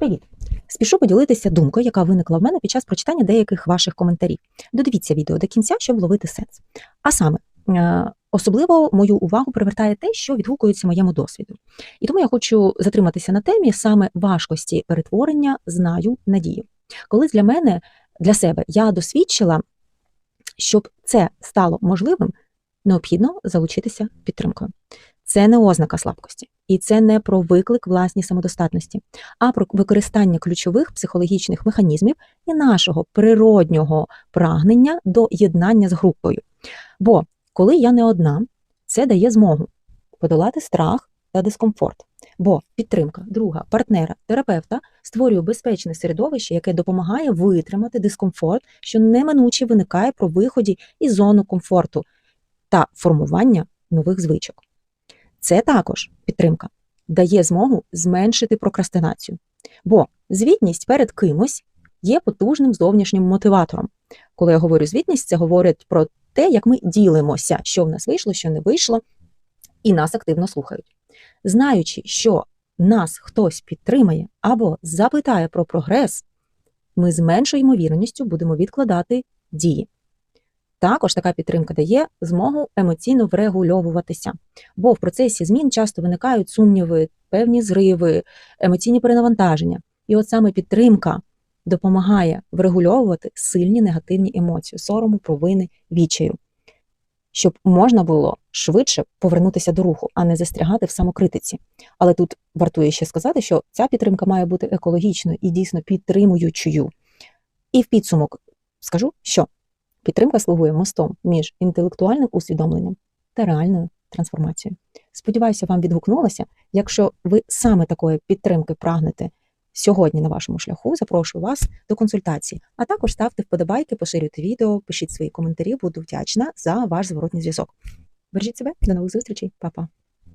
Привіт! Спішу поділитися думкою, яка виникла в мене під час прочитання деяких ваших коментарів. Додивіться відео до кінця, щоб вловити сенс. А саме, е, особливо мою увагу привертає те, що відгукується моєму досвіду. І тому я хочу затриматися на темі саме важкості перетворення знаю надію. Коли для мене, для себе я досвідчила, щоб це стало можливим, необхідно залучитися підтримкою. Це не ознака слабкості, і це не про виклик власній самодостатності, а про використання ключових психологічних механізмів і нашого природнього прагнення до єднання з групою. Бо коли я не одна, це дає змогу подолати страх та дискомфорт. Бо підтримка друга, партнера, терапевта створює безпечне середовище, яке допомагає витримати дискомфорт, що неминуче виникає про виході із зону комфорту та формування нових звичок. Це також підтримка дає змогу зменшити прокрастинацію. Бо звітність перед кимось є потужним зовнішнім мотиватором. Коли я говорю звітність, це говорить про те, як ми ділимося, що в нас вийшло, що не вийшло, і нас активно слухають. Знаючи, що нас хтось підтримає або запитає про прогрес, ми з меншою ймовірністю будемо відкладати дії. Також така підтримка дає змогу емоційно врегульовуватися, бо в процесі змін часто виникають сумніви, певні зриви, емоційні перенавантаження. І от саме підтримка допомагає врегульовувати сильні негативні емоції, сорому, провини, відчаю, щоб можна було швидше повернутися до руху, а не застрягати в самокритиці. Але тут вартує ще сказати, що ця підтримка має бути екологічною і дійсно підтримуючою. І в підсумок скажу, що Підтримка слугує мостом між інтелектуальним усвідомленням та реальною трансформацією. Сподіваюся, вам відгукнулося. Якщо ви саме такої підтримки прагнете сьогодні на вашому шляху, запрошую вас до консультації. А також ставте вподобайки, поширюйте відео, пишіть свої коментарі, буду вдячна за ваш зворотній зв'язок. Бережіть себе, до нових зустрічей, Па-па!